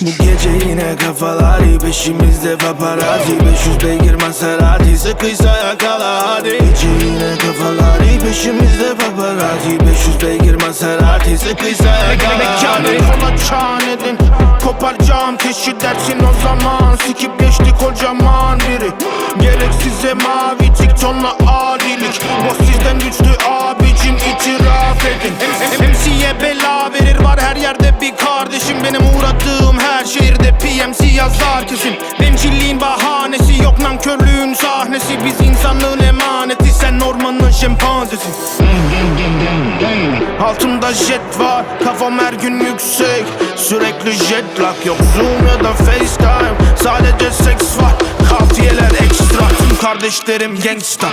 gece yine kafalar peşimizde paparazzi 500 beygir Maserati sıkıysa yakala hadi Gece yine kafalar peşimizde paparazzi 500 beygir Maserati sıkıysa yakala Mekanı hadi kola çan edin Koparacağım teşhir dersin o zaman Sikip geçtik kocaman biri Gerek size mavi tik tonla adilik Boss sizden güçlü abicim itiraf edin MC'ye bela her yerde bir kardeşim Benim uğradığım her şehirde PMC yazar kesin. Bencilliğin bahanesi yok nankörlüğün sahnesi. Biz insanlığın emaneti sen ormanın şempanzesi Altımda jet var Kafam her gün yüksek. Sürekli jet lag yok Zoom ya da FaceTime. Sadece seks var Kafiyeler ekstra. Tüm kardeşlerim gangsta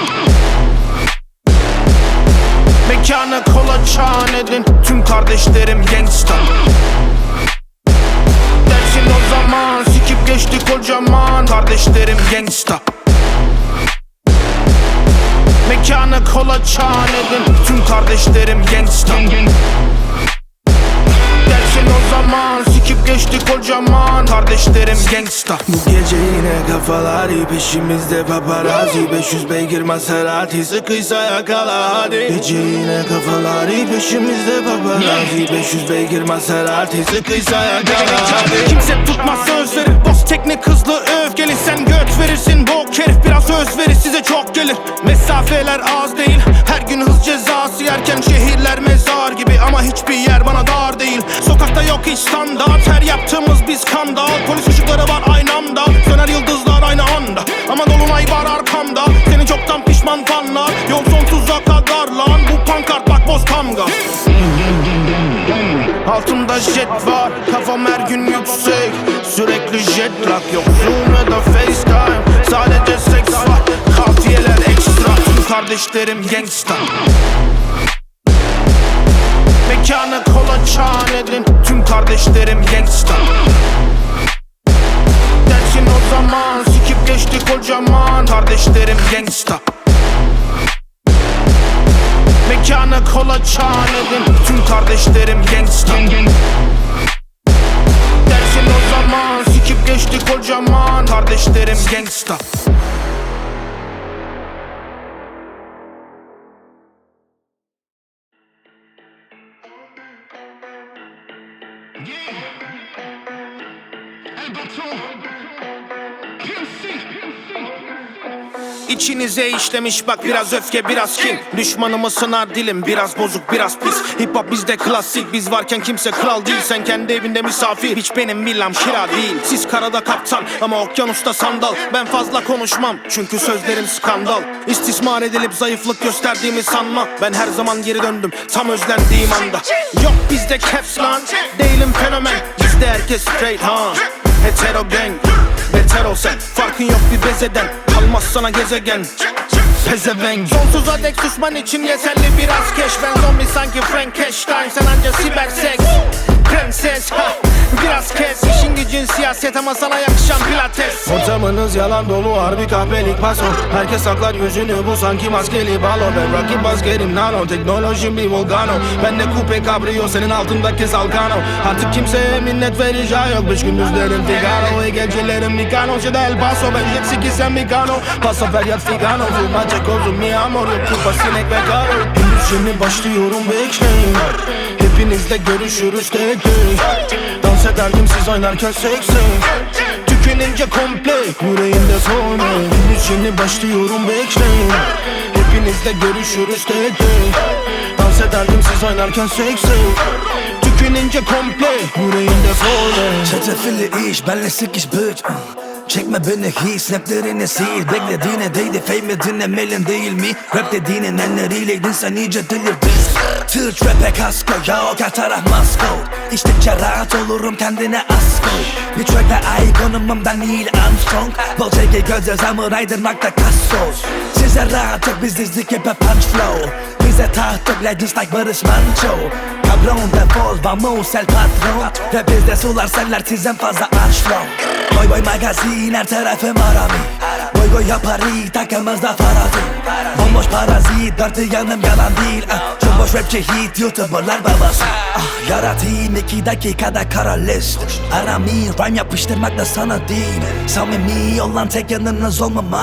Mekanı kola çan edin. Tüm kardeşlerim gangsta. Dersin o zaman Sikip geçti kocaman. Kardeşlerim gangsta. Mekanı kola çan edin. Tüm kardeşlerim gangsta o zaman. Sikip geçti kocaman. Kardeşlerim gangsta. Bu gece yine kafalar peşimizde paparazzi. 500 beygir Maserati. Sıkıysa yakala hadi. Gece yine kafalar peşimizde paparazzi. 500 beygir Maserati. Sıkıysa yakala hadi. Kimse tutmaz sözleri Boss teknik hızlı öfkeli Sen göt verirsin. Bok herif Biraz özveri size çok gelir. Mesafeler az değil. Her gün hız cezası yerken Şehirler mezar gibi. Ama hiçbir yer bana dar değil yok hiç standart Her yaptığımız bir skandal Polis ışıkları var aynı anda Söner yıldızlar aynı anda. Ama dolunay var arkamda. Seni çoktan pişman fanlar Yol sonsuza kadar lan. Bu pankart bak boz kamga. Altımda jet var. Kafam her gün yüksek. Sürekli jet lag yok. Zoom ya da FaceTime. Sadece seks var. Kafiyeler ekstra. Tüm kardeşlerim gangsta Mekanı kola çan edin. Tüm kardeşlerim gangsta Dersin o zaman Sikip geçti kocaman. Kardeşlerim gangsta Mekanı kola çan edin. Tüm kardeşlerim gangsta Dersin o zaman Sikip geçti kocaman. Kardeşlerim gangsta Yeah. And Baton. Kim C. İçinize işlemiş bak biraz öfke biraz kin. Düşmanımı sınar dilim biraz bozuk biraz pis. Hip hop bizde klasik biz varken kimse kral değil. Sen kendi evinde misafir hiç benim villam kira değil. Siz karada kaptan ama okyanusta sandal. Ben fazla konuşmam çünkü sözlerim skandal. İstismar edilip zayıflık gösterdiğimi sanma. Ben her zaman geri döndüm tam özlendiğim anda. Yok bizde caps lan değilim fenomen. Bizde herkes straight ha. Hetero gang Beter ol sen farkın yok bir bezeden. Kalmaz sana gezegen. Pezevenk. Sonsuza dek susman için yeterli biraz keş. Ben zombi sanki Frankenstein. Sen anca siber seks. Prenses ha Biraz kes gücün siyaset ama sana yakışan pilates. Ortamınız yalan dolu harbi kahpelik paso Herkes saklar yüzünü bu sanki maskeli balo Ben rakip askerim nano teknolojim bir volcano. Ben de coupe cabrio senin altındaki Zalgano Artık kimseye minnet ve yok Beş gündüzlerim Figaro. Ve gecelerim Mikano Ya El Paso. Ben jet ski sen Mikano. Paso feryat Figano. Vurma Cekozu mi amor yok kurba sinek ve karo. Şimdi başlıyorum bekleyin. Hepinizle görüşürüz tek tek Dans ederdim siz oynarken seksi. Tükünince komple Yüreğimde sonra Henüz başlıyorum bekleyin. Hepinizle görüşürüz tek tek. Dans ederdim siz oynarken seksi. Tükünince komple Yüreğimde sonra Çetefilli iş benle sikiş bitch. Uh. Çekme beni hiç snaplerini sil. Beklediğine değdi fame dinlemelin değil mi? Rap dediğinin elleriyle sen iyice delirdin Tır rap'e kasko yok her taraf masko. İçtikçe rahat olurum kendine az koy Bir track'te ikonumum ben Neil Armstrong. Bol çeki gözü samuraydırmakta kaskos Size rahat yok biz dizdik hep punch flow. Bize taht yok legends like Barış Manço Cabron defol vamos el patron Ve bizde sular seller sizden fazla aşkla Boy boy magazin her tarafım arami Boy boy yapari takımızda farazi Bomboş parazit dört yanım yalan değil ah, Çok boş rapçi hit youtuberlar babası ah, Yaratayım iki dakikada kara list Arami rhyme yapıştırmak da sana değil Samimi olan tek yanınız olmama